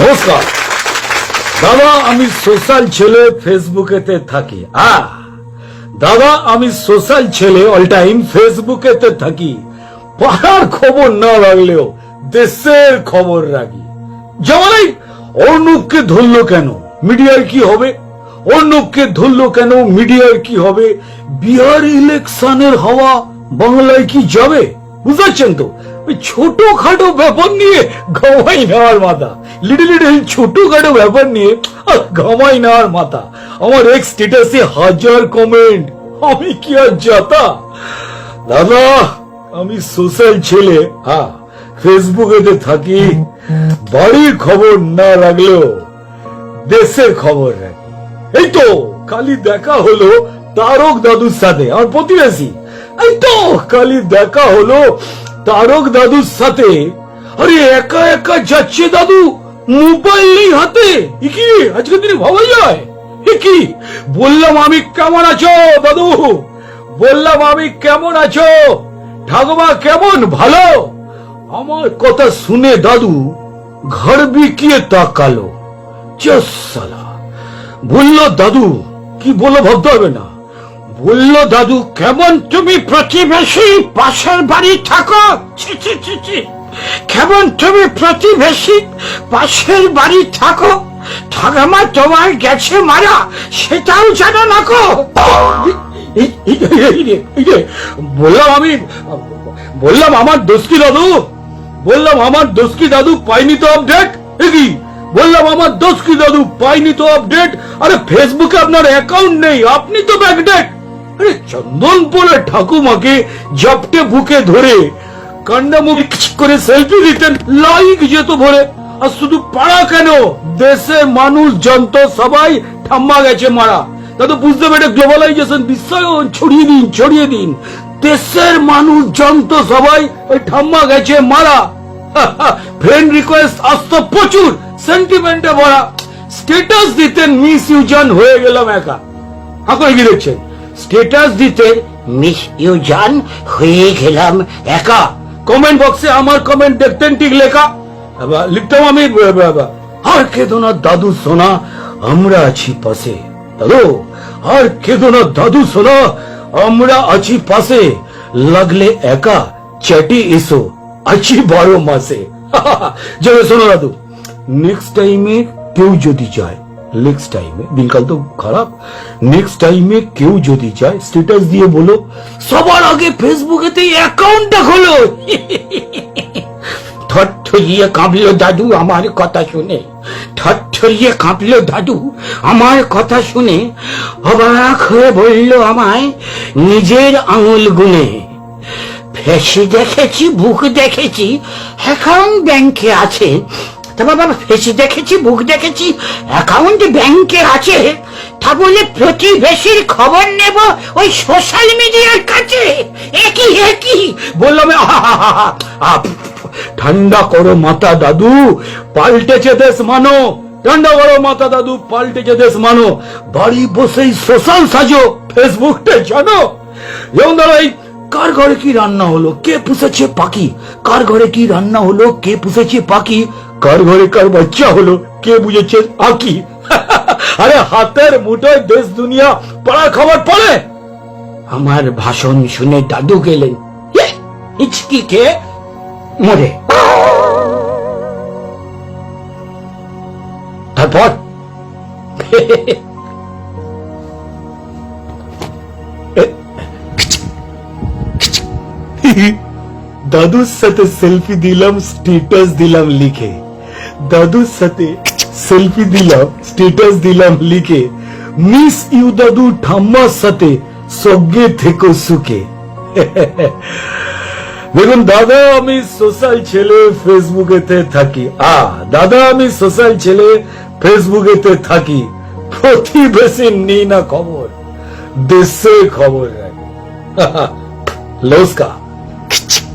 নমস্কার। দাদা, আমি সোশ্যাল ছেলে ফেসবুকেতে থাকি। আ, দাদা, আমি সোশ্যাল ছেলে অল টাইম ফেসবুকেতে থাকি। পাড়ার খবর না রাখলেও দেশের খবর রাখি। যেমন এই ধরলো কেন? মিডিয়ার কি হবে? অর্ণবকে ধরলো কেন? মিডিয়ার কি হবে? বিহার ইলেকশনের হাওয়া বাংলায় কি যাবে? বুঝতে পারছেন তো? ছোটখাটো ব্যাপার নিয়ে ঘামাই নেওয়ার মাথা। লিটল লিটল ছোটখাটো ব্যাপার নিয়ে ঘামাই নেওয়ার মাথা। আমার এক স্টেটাসে হাজার কমেন্ট আমি কি আর যাতা? দাদা, আমি সোশ্যাল ছেলে হ্যাঁ ফেসবুকেতে থাকি। বাড়ির খবর না রাখলেও দেশের খবর এই তো কালি দেখা হলো তারক দাদুর সাথে, আমার প্রতিবেশী। এই তো কালি দেখা হলো তারক দাদুর সাথে? আরে, একা একা যাচ্ছে দাদু? মোবাইল নেই হাতে। কি? আজকের দিনে ভাবা যায়। কি? বললাম আমি কেমন আছো দাদু? বললাম আমি কেমন আছো? ঠাকুমা কেমন? ভালো? আমার কথা শুনে দাদু ঘর বিকিয়ে তাকালো। চস সালা। বলল, দাদু, কি বলো, ভাবতে হবে না। বলল, দাদু, কেমন তুমি প্রতিবেশী? পাশের বাড়ি থাকো। ছি ছি কেমন তুমি প্রতিবেশী? পাশের বাড়ি থাকো। ঠাকামা তোমার গেছে মারা, সেটাও জানো না বললাম আমি, বললাম আমার দোষ দাদু? বললাম আমার দোষ দাদু? পাইনি তো আপডেট কি? বললাম আমার দোষ দাদু? পাইনি তো আপডেট আরে ফেসবুকে আপনার অ্যাকাউন্ট নেই, আপনি তো ব্যাকডেট আরে চন্দনপুরে ঠাকুমাকে জপটে বুকে ধরে কান্ডামুখ করে সেলফি দিতেন লাইক যেত ভরে। আর শুধু পাড়া কেন? দেশে মানুষ জন্ত সবাই ঠাম্মা গেছে মারা। দাদু বুঝতে পেরে গ্লোবালাইজেশন বিশ্বায়ন ছড়িয়ে দিন ছড়িয়ে দিন। দেশের মানুষ জন্ত সবাই ওই ঠাম্মা গেছে মারা। ফ্রেন্ড রিকোয়েস্ট আসতো প্রচুর সেন্টিমেন্টে ভরা। স্টেটাস দিতেন মিস ইউজন, হয়ে গেলাম একা। আপনারা কি দেখছেন স্টেটাস দিতে মিস ইউজান হয়ে গেলাম একা। কমেন্ট বক্সে আমার কমেন্ট দেখতেন ঠিক লেখা। লিখতাম আমি আর কেঁদো না দাদু সোনা, আমরা আছি পাশে। দাদু, আর কেঁদো না দাদু সোনা, আমরা আছি পাশে। লাগলে একা, চ্যাটি এসো, আছি বারো মাসে। যাবে শোনো দাদু নেক্সট টাইমে কেউ যদি চায় নেক্সট টাইমে দিনকাল তো খারাপ। নেক্সট টাইমে কেউ যদি চায় স্ট্যাটাস দিয়ে বলো, সবার আগে অ্যাকাউন্টটা খোলো। কাঁপলো দাদু আমার কথা শুনে। থরথরিয়ে কাঁপলো দাদু আমার কথা শুনে। অবাক হয়ে বলল আমায়, নিজের আঙুল গুনে। ফেসে দেখেছি, বুক দেখেছি অ্যাকাউন্ট ব্যাংকে আছে। বাবা দেখেছি, বুক দেখেছি অ্যাকাউন্ট ব্যাংকে আছে। তা বলে প্রতিবেশীর খবর নেব ওই সোশ্যাল মিডিয়ার কাছে। একই একই বললাম ঠান্ডা করো মাথা দাদু পাল্টেছে দেশ মানো, ঠান্ডা করো মাথা দাদু পাল্টেছে দেশ মানো, বাড়ি বসেই সোশ্যাল সাজো ফেসবুকটা জানো। যেমন ধরো এই কার ঘরে কি রান্না হলো? কে পুষেছে পাখি? কার ঘরে কি রান্না হলো? কে পুষেছে পাখি? কার ঘরে কার বাচ্চা হলো? কে বুঝেছে আকি আরে হাতের মুঠোয় দেশ দুনিয়া পড়া খবর পড়ে আমার ভাষণ শুনে দাদু গেলেন। "এ, হিচকি কে? মরে। তারপর? দাদুর সাথে সেলফি দিলাম স্টেটাস দিলাম লিখে। দাদুর সাথে সেলফি দিলাম স্টেটাস দিলাম লিখে। মিস ইউ দাদু, ঠাম্মার সাথে সজ্ঞে থেকো সুখে। দেখুন, দাদা, আমি সোশ্যাল ছেলে ফেসবুকেতে থাকি। আ, দাদা, আমি সোশ্যাল ছেলে ফেসবুকেতে থাকি। প্রতিবেশী নেই না খবর, দেশে খবর নমস্কার। 키치?